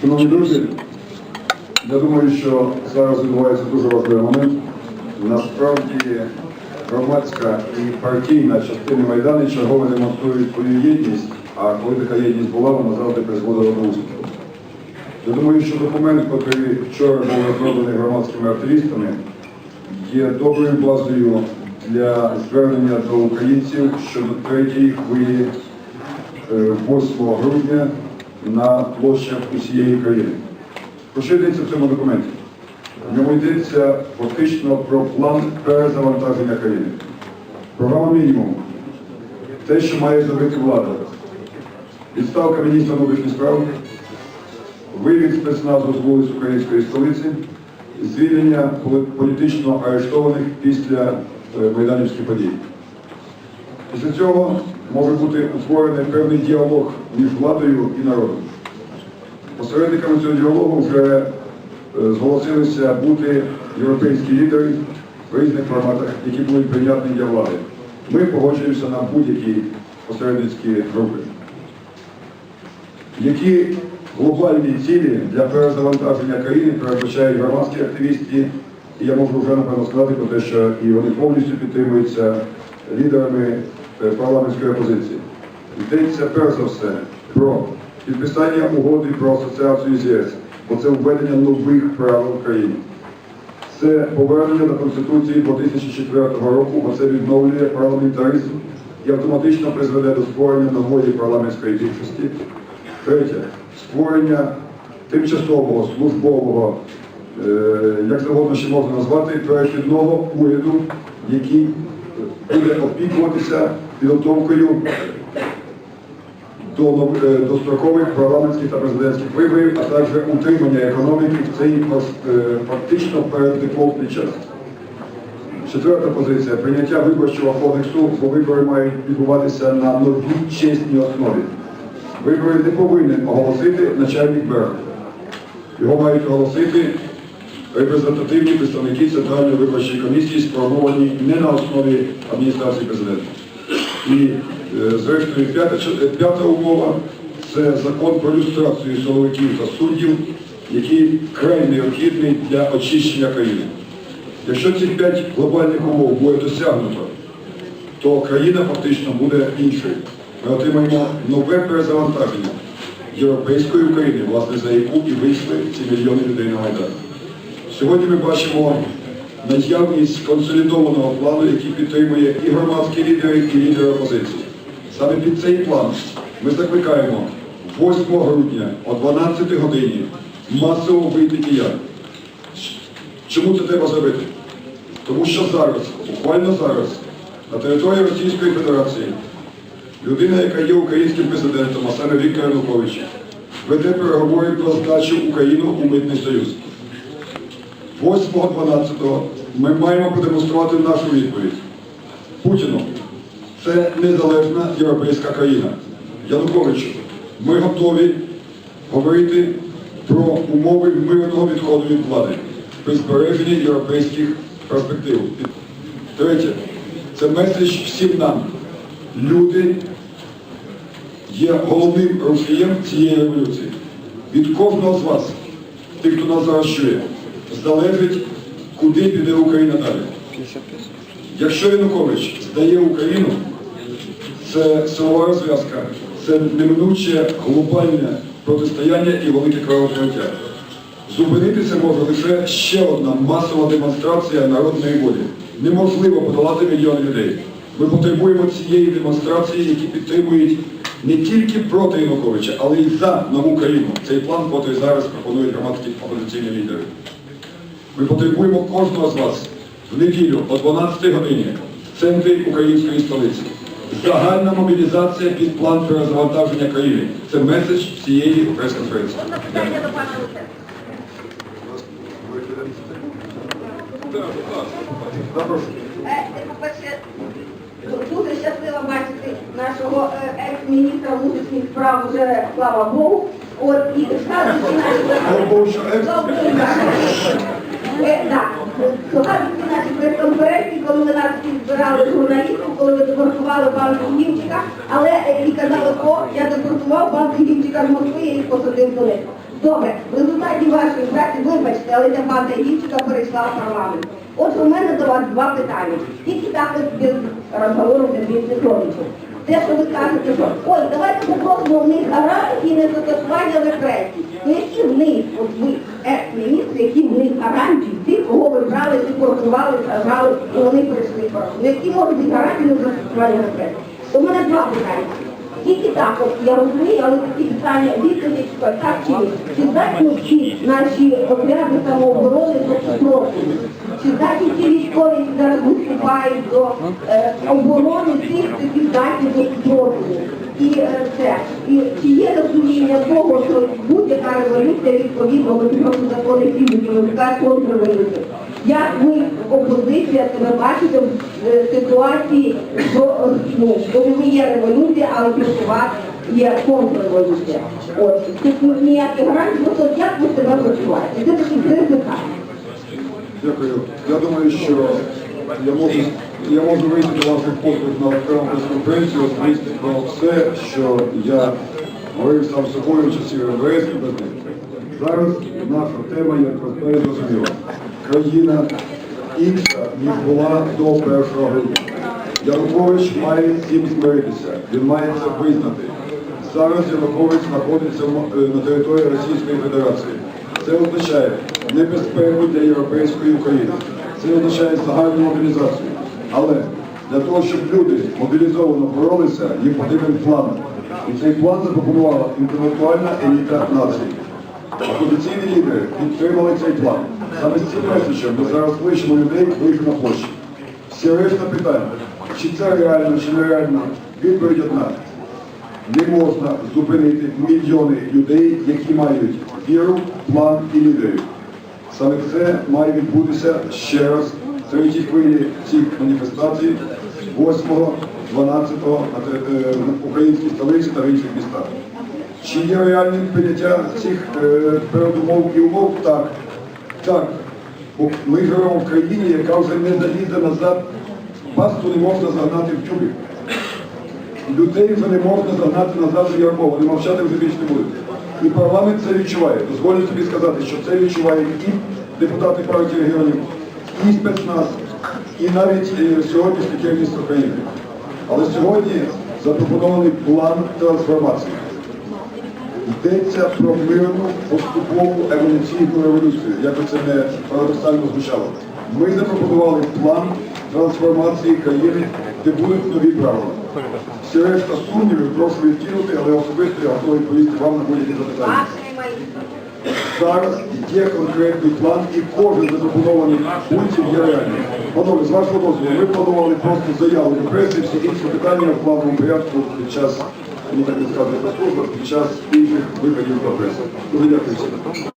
Шановні друзі, я думаю, що зараз відбувається дуже важливий момент. Насправді громадська і партійна частини Майдану чергово демонструють свою єдність, а коли така єдність була, вона завжди призводила до успіху. Я думаю, що документ, який вчора був розроблений громадськими активістами, є доброю базою для звернення до українців щодо третьої хвилі 8 грудня на площах усієї країни. Про що йдеться в цьому документі? В ньому йдеться фактично про план перезавантаження країни. Програма мінімум. Те, що має зробити влада. Відставка міністра внутрішніх справ, вивід спецназу з вулиць української столиці, звільнення політично арештованих після е, майданівських подій. Після цього може бути утворений певний діалог між владою і народом. Посередниками цього діалогу вже е, зголосилися бути європейські лідери в різних форматах, які будуть прийнятні для влади. Ми погоджуємося на будь-які посередницькі групи. Які глобальні цілі для перезавантаження країни передбачають громадські активісти, і я можу вже напевно сказати про те, що і вони повністю підтримуються лідерами парламентської опозиції. Йдеться перш за все про підписання угоди про асоціацію з ЄС, бо це введення нових правил в країні. Це повернення до Конституції 2004 року, бо це відновлює парламентаризм і автоматично призведе до створення нової парламентської більшості. Третє створення тимчасового службового, е, як завгодно ще можна назвати, перехідного уряду, який буде опікуватися підготовкою до е, дострокових парламентських та президентських виборів, а також утримання економіки в цей е, фактично переддефолтний час. Четверта позиція прийняття виборчого кодексу, бо вибори мають відбуватися на новій чесній основі. Вибори не повинен оголосити начальник БЕР. Його мають оголосити репрезентативні представники Центральної виборчої комісії, сформовані не на основі адміністрації президента. І е, зрештою п'ята, е, п'ята умова це закон про люстрацію силовиків та суддів, який край необхідний для очищення країни. Якщо цих п'ять глобальних умов буде досягнуто, то країна фактично буде іншою. Ми отримаємо нове перезавантаження європейської України, власне, за яку і вийшли ці мільйони людей на Майдан. Сьогодні ми бачимо наявність консолідованого плану, який підтримує і громадські лідери, і лідери опозиції. Саме під цей план ми закликаємо 8 грудня о 12 годині масово вийти киян. Чому це треба зробити? Тому що зараз, буквально зараз, на території Російської Федерації людина, яка є українським президентом, а саме Віктор Янукович, веде переговори про здачу Україну у Митний Союз. 8.12 ми маємо продемонструвати нашу відповідь. Путіну. Це незалежна європейська країна. Януковичу, ми готові говорити про умови мирного відходу від влади при збереженні європейських перспектив. Третє, це меседж всім нам. Люди є головним рушієм цієї революції. Від кожного з вас, тих, хто нас зараз чує, залежить, куди піде Україна далі. Якщо Янукович здає Україну, це силова розв'язка, це неминуче глобальне протистояння і велике кровопролиття. Зупинити це може лише ще одна масова демонстрація народної волі. Неможливо подолати мільйони людей. Ми потребуємо цієї демонстрації, які підтримують не тільки проти Януковича, але й за нову країну. Цей план, який зараз пропонують громадські опозиційні лідери. Ми потребуємо кожного з вас в неділю о 12 годині в центрі української столиці. Загальна мобілізація під план перезавантаження країни. Це меседж цієї прес-конференції. Можна питання до По-перше, дуже щаслива бачити нашого е, екс-міністра внутрішніх справ вже, слава Богу. От, і згадуючи наші... Е, прес-конференції, коли ви нас збирали журналістів, коли ви депортували пана Гімчика, але е, і казали, о, я депортував пана Гімчика з Москви і їх посадив до них. Добре, в результаті вашої праці, вибачте, але ця банда Гімчика перейшла в парламент. Отже, у мене до вас два питання. Тільки так без розговору без Петровичу. Те, що ви кажете, що ой, давайте попросимо в них гарантії не застосування репресій. Які в них, от ви, екс-міністри, які в них гарантії, тих, кого ви брали, депортували, сажали, і вони прийшли. Ну які можуть бути гарантії не застосування репресій? У мене два питання. Тільки так, от я розумію, але такі питання відповідь, так чи ні. Чи здатні всі наші отряди самооборони до спротиву? Чи здатні ті військові, які зараз виступають до е, оборони тих, які здатні до спротиву? І е, це, і чи є розуміння того, що будь-яка революція відповідно до просто закони фізики, виникає контрреволюція? Як ви, опозиція, себе бачите в е, ситуації, що ну, не є революція, але вас є контрреволюція? Ось, тут ніяких гарантій, просто як ви себе почуваєте? Це такі три питання. Дякую. Я думаю, що я можу, я можу вийти до ваших на окрему прес-конференцію, розповісти про все, що я говорив сам собою в часі і без. Зараз наша тема, як розповідає, зрозуміла. Країна інша, ніж була до 1 грудня. Янукович має цим змиритися, він має це визнати. Зараз Янукович знаходиться е, на території Російської Федерації. Це означає небезпеку для європейської України. Це означає загальну мобілізацію. Але для того, щоб люди мобілізовано боролися, їм потрібен план. І цей план запропонувала інтелектуальна еліта нації. Опозиційні лідери підтримали цей план. Саме з цим меседжем ми зараз кличемо людей вийти на площі. Всі решта питань, чи це реально, чи нереально, відповідь одна. Не можна зупинити мільйони людей, які мають віру, план і лідерів. Саме це має відбутися ще раз третій хвилі цих маніфестацій 8, 12 на е, в українській столиці та в інших містах. Чи є реальним прийняття цих е, передумов і умов? Так. Так. Ми живемо в країні, яка вже не залізе назад. Пасту не можна загнати в тюбик. Людей вже не можна загнати назад в ярмо, вони мовчати вже більше не будуть. І парламент це відчуває. Дозволю собі сказати, що це відчуває і депутати партії регіонів, і спецназ, і навіть е, сьогоднішнє керівництво країни. Але сьогодні запропонований план трансформації. Йдеться про мирну поступову еволюційну революцію, як би це не парадоксально звучало. Ми запропонували план трансформації країни, де будуть нові правила. Всі решта сумнівів прошу відкинути, але особисто я готовий відповісти вам на будь-які запитання. Зараз є конкретний план і кожен запропонований пунктів є реальним. Панове, з вашого дозволу, ми планували просто заяву до преси, всі інші питання в плавному порядку під час, мені так не сказати, служба, під час інших виходів до преси. Дуже дякую всім.